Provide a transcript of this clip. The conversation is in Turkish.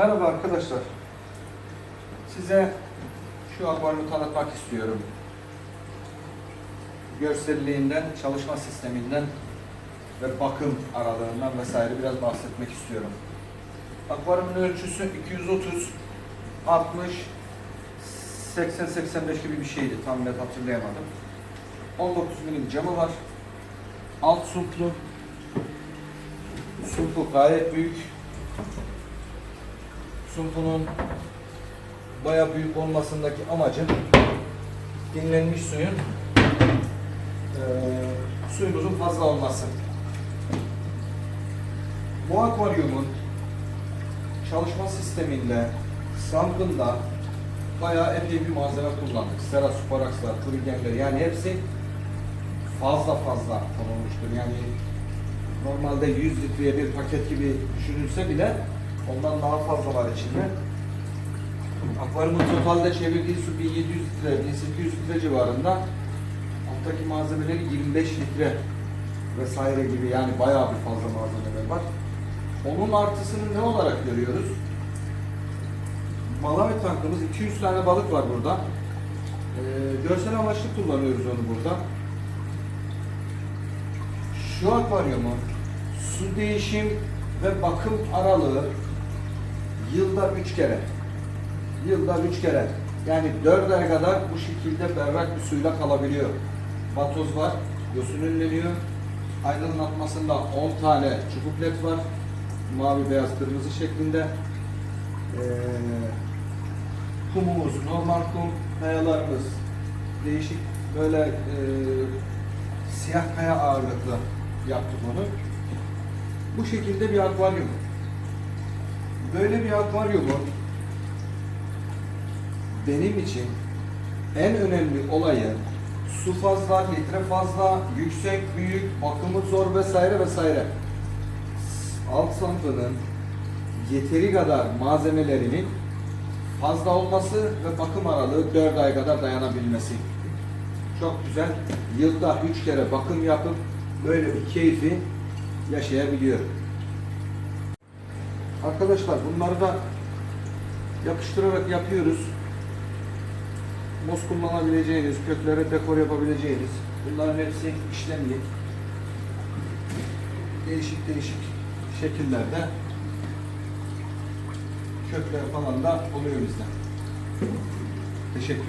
Merhaba arkadaşlar. Size şu akvaryumu tanıtmak istiyorum. Görselliğinden, çalışma sisteminden ve bakım aralığından vesaire biraz bahsetmek istiyorum. Akvaryumun ölçüsü 230, 60, 80-85 gibi bir şeydi. Tam net hatırlayamadım. 19 milim camı var. Alt sumplu. Sumpu gayet büyük. Sumpunun baya büyük olmasındaki amacım dinlenmiş suyun eee suyumuzun fazla olması. Bu akvaryumun çalışma sisteminde, sampında bayağı epey bir malzeme kullandık. Sera, suparaxlar, kurigenler yani hepsi fazla fazla konulmuştur. Yani normalde 100 litreye bir paket gibi düşünülse bile ondan daha fazla var içinde. Akvaryumun totalde çevirdiği su 1700 litre, 1800 litre civarında. Alttaki malzemeleri 25 litre vesaire gibi yani bayağı bir fazla malzemeler var. Onun artısını ne olarak görüyoruz? Malawi tankımız 200 tane balık var burada. Ee, görsel amaçlı kullanıyoruz onu burada. Şu akvaryumun su değişim ve bakım aralığı yılda 3 kere. Yılda 3 kere. Yani 4 ay kadar bu şekilde berrak bir suyla kalabiliyor. Vatoz var, yosunünleniyor. Aydınlatmasında 10 tane çubuk led var. Mavi, beyaz, kırmızı şeklinde. Ee, kumumuz normal kum, kayalarımız değişik böyle e, siyah kaya ağırlıklı yaptık onu. Bu şekilde bir akvaryum. Böyle bir akvaryumun benim için en önemli olayı su fazla, litre fazla, yüksek, büyük, bakımı zor vesaire vesaire. Alt sınıfının yeteri kadar malzemelerinin fazla olması ve bakım aralığı 4 ay kadar dayanabilmesi. Çok güzel. Yılda 3 kere bakım yapıp böyle bir keyfi yaşayabiliyor. Arkadaşlar bunları da yapıştırarak yapıyoruz. Mos kullanabileceğiniz, köklere dekor yapabileceğiniz bunların hepsi işlemli. Değişik değişik şekillerde kökler falan da oluyor bizde. Teşekkür